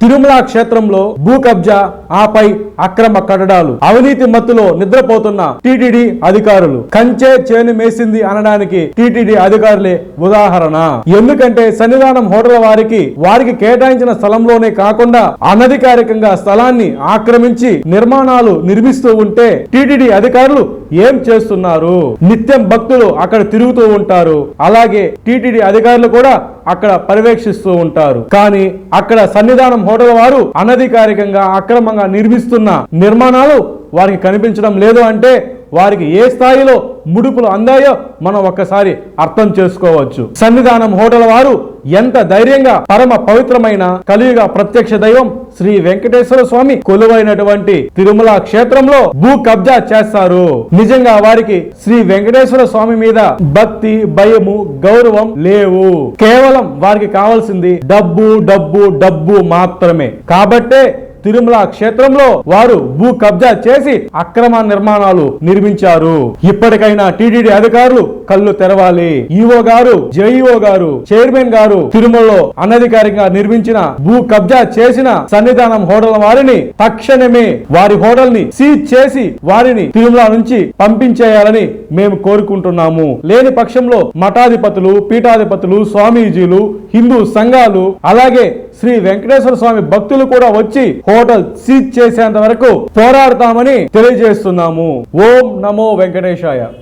తిరుమల క్షేత్రంలో భూ కబ్జా ఆపై అక్రమ కట్టడాలు అవినీతి మత్తులో నిద్రపోతున్న టిటిడి అధికారులు. కంచే చేను మేసింది అనడానికి టిటిడి అధికారులే ఉదాహరణ. ఎందుకంటే సన్నిధానం హోటల్ వారికి వారికి కేటాయించిన స్థలంలోనే కాకుండా అనధికారికంగా స్థలాన్ని ఆక్రమించి నిర్మాణాలు నిర్మిస్తూ ఉంటే టిటిడి అధికారులు ఏం చేస్తున్నారు? నిత్యం భక్తులు అక్కడ తిరుగుతూ ఉంటారు. అలాగే టిటిడి అధికారులు కూడా అక్కడ పర్యవేక్షిస్తూ ఉంటారు. కానీ అక్కడ సన్నిధానం హోటల్ వారు అనధికారికంగా అక్రమంగా నిర్మిస్తున్న నిర్మాణాలు వారికి కనిపించడం లేదు అంటే వారికి ఏ స్థాయిలో ముడుపులు అందాయో మనం ఒక్కసారి అర్థం చేసుకోవచ్చు. సన్నిధానం హోటల్ వారు ఎంత ధైర్యంగా పరమ పవిత్రమైన కలియుగ ప్రత్యక్ష దైవం శ్రీ వెంకటేశ్వర స్వామి కొలువైనటువంటి తిరుమల క్షేత్రంలో భూ కబ్జా చేస్తారు. నిజంగా వారికి శ్రీ వెంకటేశ్వర స్వామి మీద భక్తి భయము గౌరవం లేవు. కేవలం వారికి కావాల్సింది డబ్బు డబ్బు డబ్బు మాత్రమే. కాబట్టే తిరుమల క్షేత్రంలో వారు భూ కబ్జా చేసి అక్రమ నిర్మాణాలు నిర్మించారు. ఇప్పటికైనా టీటీడీ అధికారులు కళ్ళు తెరవాలి. ఈఓ గారు జేఈఓ గారు చైర్మన్ గారు తిరుమలలో అనధికారికంగా నిర్మించిన భూ కబ్జా చేసిన సన్నిధానం హోటల్ వారిని తక్షణమే వారి హోటల్ని సీజ్ చేసి వారిని తిరుమల నుంచి పంపించేయాలని మేము కోరుకుంటున్నాము. లేని పక్షంలో మఠాధిపతులు పీఠాధిపతులు స్వామీజీలు హిందూ సంఘాలు అలాగే శ్రీ వెంకటేశ్వర స్వామి భక్తులు కూడా వచ్చి హోటల్ సీజ్ చేసేంత వరకు పోరాడతామని తెలియజేస్తున్నాము. ఓం నమో వెంకటేశాయ.